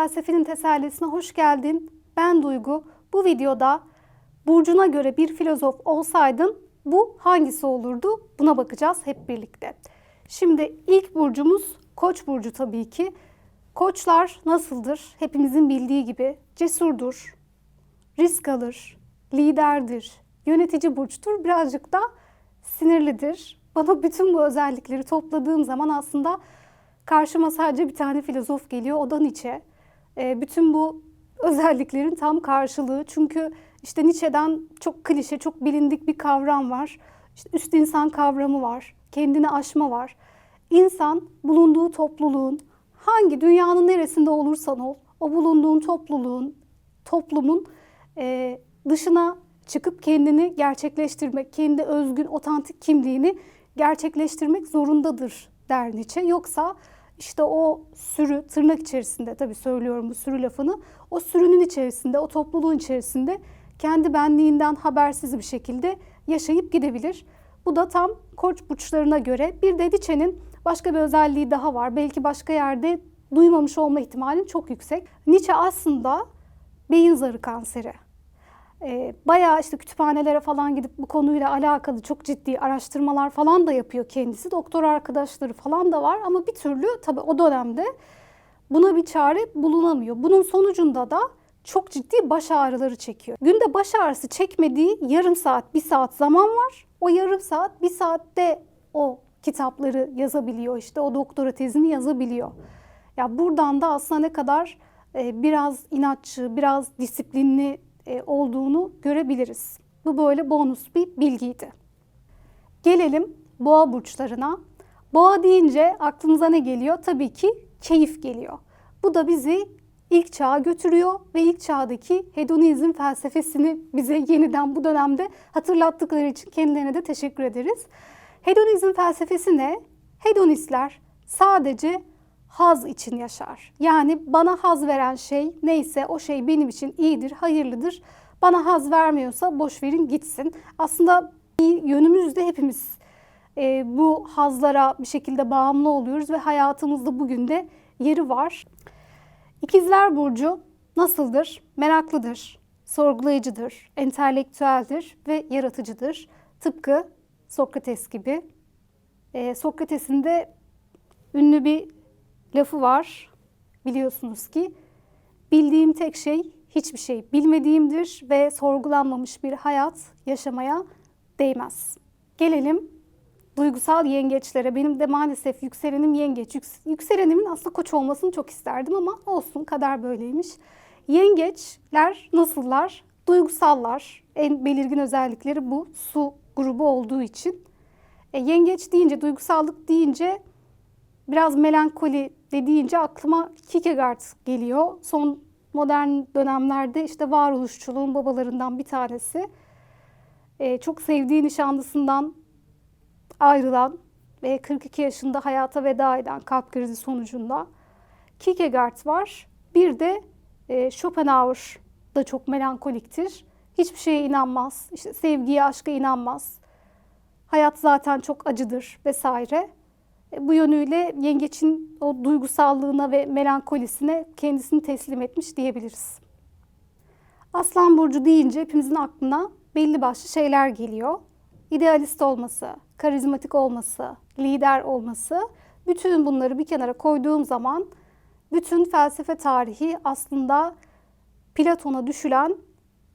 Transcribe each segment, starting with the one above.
Felsefenin Tesellisine hoş geldin. Ben Duygu. Bu videoda burcuna göre bir filozof olsaydın bu hangisi olurdu? Buna bakacağız hep birlikte. Şimdi ilk burcumuz Koç burcu tabii ki. Koçlar nasıldır? Hepimizin bildiği gibi cesurdur, risk alır, liderdir, yönetici burçtur. Birazcık da sinirlidir. Bana bütün bu özellikleri topladığım zaman aslında karşıma sadece bir tane filozof geliyor. O da Nietzsche. E, bütün bu özelliklerin tam karşılığı. Çünkü işte Nietzsche'den çok klişe, çok bilindik bir kavram var. İşte üst insan kavramı var. Kendini aşma var. İnsan bulunduğu topluluğun hangi dünyanın neresinde olursan ol, o bulunduğun topluluğun, toplumun e, dışına çıkıp kendini gerçekleştirmek, kendi özgün, otantik kimliğini gerçekleştirmek zorundadır der Nietzsche. Yoksa işte o sürü, tırnak içerisinde tabii söylüyorum bu sürü lafını, o sürünün içerisinde, o topluluğun içerisinde kendi benliğinden habersiz bir şekilde yaşayıp gidebilir. Bu da tam koç burçlarına göre. Bir de Nietzsche'nin başka bir özelliği daha var. Belki başka yerde duymamış olma ihtimalin çok yüksek. Nietzsche aslında beyin zarı kanseri. E, bayağı işte kütüphanelere falan gidip bu konuyla alakalı çok ciddi araştırmalar falan da yapıyor kendisi. Doktor arkadaşları falan da var ama bir türlü tabii o dönemde buna bir çare bulunamıyor. Bunun sonucunda da çok ciddi baş ağrıları çekiyor. Günde baş ağrısı çekmediği yarım saat, bir saat zaman var. O yarım saat, bir saatte o kitapları yazabiliyor işte o doktora tezini yazabiliyor. Ya buradan da aslında ne kadar e, biraz inatçı, biraz disiplinli olduğunu görebiliriz. Bu böyle bonus bir bilgiydi. Gelelim boğa burçlarına. Boğa deyince aklımıza ne geliyor? Tabii ki keyif geliyor. Bu da bizi ilk çağa götürüyor ve ilk çağdaki hedonizm felsefesini bize yeniden bu dönemde hatırlattıkları için kendilerine de teşekkür ederiz. Hedonizm felsefesi ne? Hedonistler sadece haz için yaşar. Yani bana haz veren şey neyse o şey benim için iyidir, hayırlıdır. Bana haz vermiyorsa boş verin gitsin. Aslında bir yönümüzde hepimiz e, bu hazlara bir şekilde bağımlı oluyoruz ve hayatımızda bugün de yeri var. İkizler Burcu nasıldır? Meraklıdır, sorgulayıcıdır, entelektüeldir ve yaratıcıdır. Tıpkı Sokrates gibi. E, Sokrates'in de ünlü bir lafı var biliyorsunuz ki bildiğim tek şey hiçbir şey bilmediğimdir ve sorgulanmamış bir hayat yaşamaya değmez. Gelelim duygusal yengeçlere. Benim de maalesef yükselenim yengeç. Yükselenimin aslında koç olmasını çok isterdim ama olsun kader böyleymiş. Yengeçler nasıllar? Duygusallar. En belirgin özellikleri bu. Su grubu olduğu için. E, yengeç deyince, duygusallık deyince biraz melankoli dediğince aklıma Kierkegaard geliyor. Son modern dönemlerde işte varoluşçuluğun babalarından bir tanesi. Ee, çok sevdiği nişanlısından ayrılan ve 42 yaşında hayata veda eden kalp krizi sonucunda Kierkegaard var. Bir de e, Schopenhauer da çok melankoliktir. Hiçbir şeye inanmaz. İşte sevgiye, aşka inanmaz. Hayat zaten çok acıdır vesaire. E, bu yönüyle yengeçin o duygusallığına ve melankolisine kendisini teslim etmiş diyebiliriz. Aslan burcu deyince hepimizin aklına belli başlı şeyler geliyor. İdealist olması, karizmatik olması, lider olması. Bütün bunları bir kenara koyduğum zaman bütün felsefe tarihi aslında Platon'a düşülen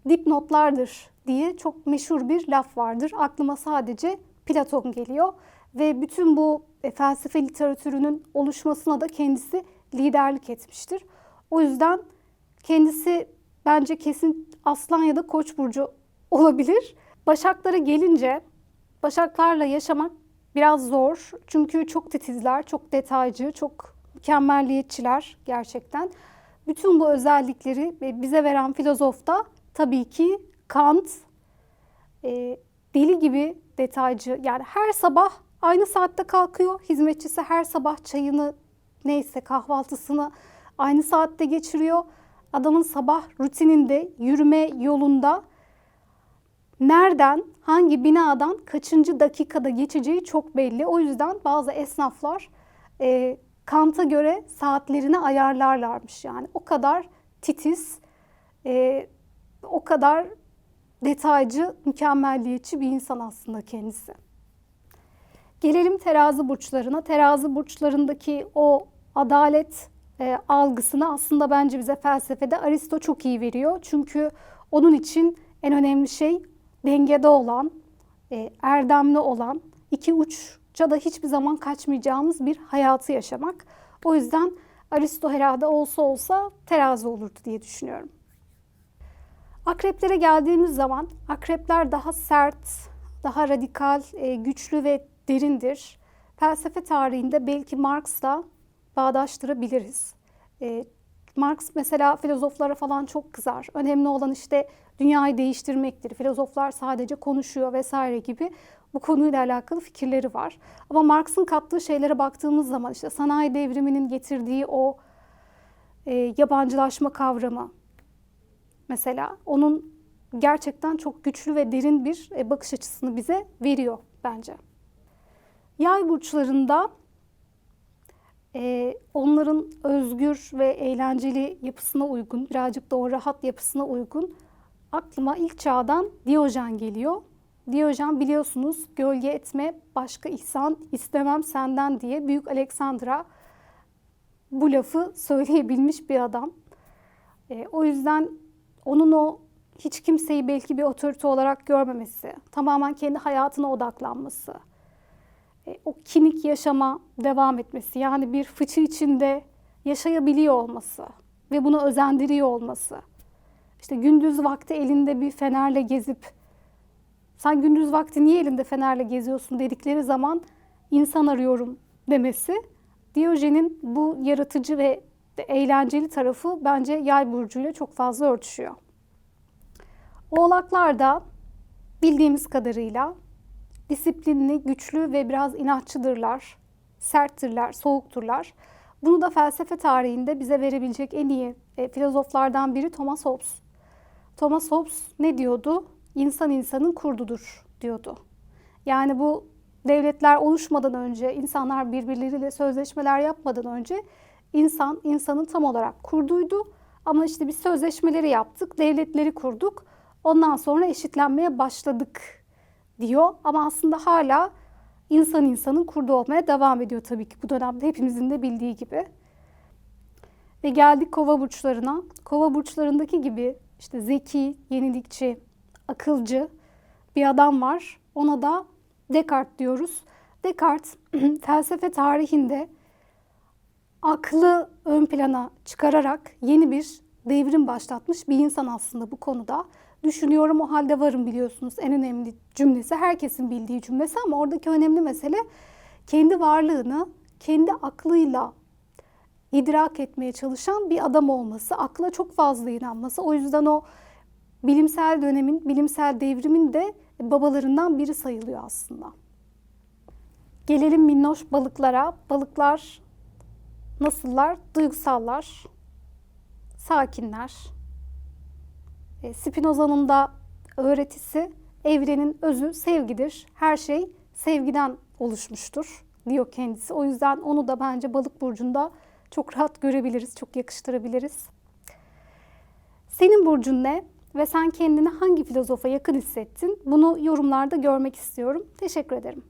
dipnotlardır diye çok meşhur bir laf vardır. Aklıma sadece Platon geliyor ve bütün bu felsefe literatürünün oluşmasına da kendisi liderlik etmiştir. O yüzden kendisi bence kesin aslan ya da koç burcu olabilir. Başaklara gelince başaklarla yaşamak biraz zor. Çünkü çok titizler, çok detaycı, çok mükemmelliyetçiler gerçekten. Bütün bu özellikleri bize veren filozof da tabii ki Kant. E, deli gibi detaycı. Yani her sabah Aynı saatte kalkıyor. Hizmetçisi her sabah çayını neyse kahvaltısını aynı saatte geçiriyor. Adamın sabah rutininde, yürüme yolunda nereden, hangi binadan kaçıncı dakikada geçeceği çok belli. O yüzden bazı esnaflar e, Kant'a göre saatlerini ayarlarlarmış yani. O kadar titiz, e, o kadar detaycı, mükemmelliyetçi bir insan aslında kendisi. Gelelim terazi burçlarına. Terazi burçlarındaki o adalet e, algısını aslında bence bize felsefede Aristo çok iyi veriyor. Çünkü onun için en önemli şey dengede olan, e, erdemli olan, iki uçça da hiçbir zaman kaçmayacağımız bir hayatı yaşamak. O yüzden Aristo herhalde olsa olsa terazi olurdu diye düşünüyorum. Akreplere geldiğimiz zaman akrepler daha sert, daha radikal, e, güçlü ve derindir. Felsefe tarihinde belki Marx'la bağdaştırabiliriz. E, Marx mesela filozoflara falan çok kızar. Önemli olan işte dünyayı değiştirmektir. Filozoflar sadece konuşuyor vesaire gibi bu konuyla alakalı fikirleri var. Ama Marx'ın kattığı şeylere baktığımız zaman işte sanayi devriminin getirdiği o e, yabancılaşma kavramı mesela onun gerçekten çok güçlü ve derin bir e, bakış açısını bize veriyor bence. Yay burçlarında e, onların özgür ve eğlenceli yapısına uygun, birazcık da o rahat yapısına uygun aklıma ilk çağdan Diyojen geliyor. Diyojen biliyorsunuz gölge etme başka ihsan istemem senden diye Büyük Aleksandra bu lafı söyleyebilmiş bir adam. E, o yüzden onun o hiç kimseyi belki bir otorite olarak görmemesi, tamamen kendi hayatına odaklanması, e, o kinik yaşama devam etmesi, yani bir fıçı içinde yaşayabiliyor olması ve bunu özendiriyor olması. İşte gündüz vakti elinde bir fenerle gezip sen gündüz vakti niye elinde fenerle geziyorsun dedikleri zaman insan arıyorum demesi Diyojen'in bu yaratıcı ve eğlenceli tarafı bence yay burcuyla çok fazla örtüşüyor. Oğlaklar da bildiğimiz kadarıyla disiplinli, güçlü ve biraz inatçıdırlar, serttirler, soğukturlar. Bunu da felsefe tarihinde bize verebilecek en iyi e, filozoflardan biri Thomas Hobbes. Thomas Hobbes ne diyordu? İnsan insanın kurdudur diyordu. Yani bu devletler oluşmadan önce, insanlar birbirleriyle sözleşmeler yapmadan önce insan insanın tam olarak kurduydu. Ama işte biz sözleşmeleri yaptık, devletleri kurduk. Ondan sonra eşitlenmeye başladık diyor. Ama aslında hala insan insanın kurdu olmaya devam ediyor tabii ki bu dönemde hepimizin de bildiği gibi. Ve geldik kova burçlarına. Kova burçlarındaki gibi işte zeki, yenilikçi, akılcı bir adam var. Ona da Descartes diyoruz. Descartes felsefe tarihinde aklı ön plana çıkararak yeni bir devrim başlatmış bir insan aslında bu konuda. Düşünüyorum o halde varım biliyorsunuz en önemli cümlesi herkesin bildiği cümlesi ama oradaki önemli mesele kendi varlığını kendi aklıyla idrak etmeye çalışan bir adam olması, akla çok fazla inanması. O yüzden o bilimsel dönemin, bilimsel devrimin de babalarından biri sayılıyor aslında. Gelelim minnoş balıklara. Balıklar nasıllar? Duygusallar, sakinler. E, Spinoza'nın da öğretisi evrenin özü sevgidir. Her şey sevgiden oluşmuştur diyor kendisi. O yüzden onu da bence balık burcunda çok rahat görebiliriz, çok yakıştırabiliriz. Senin burcun ne ve sen kendini hangi filozofa yakın hissettin? Bunu yorumlarda görmek istiyorum. Teşekkür ederim.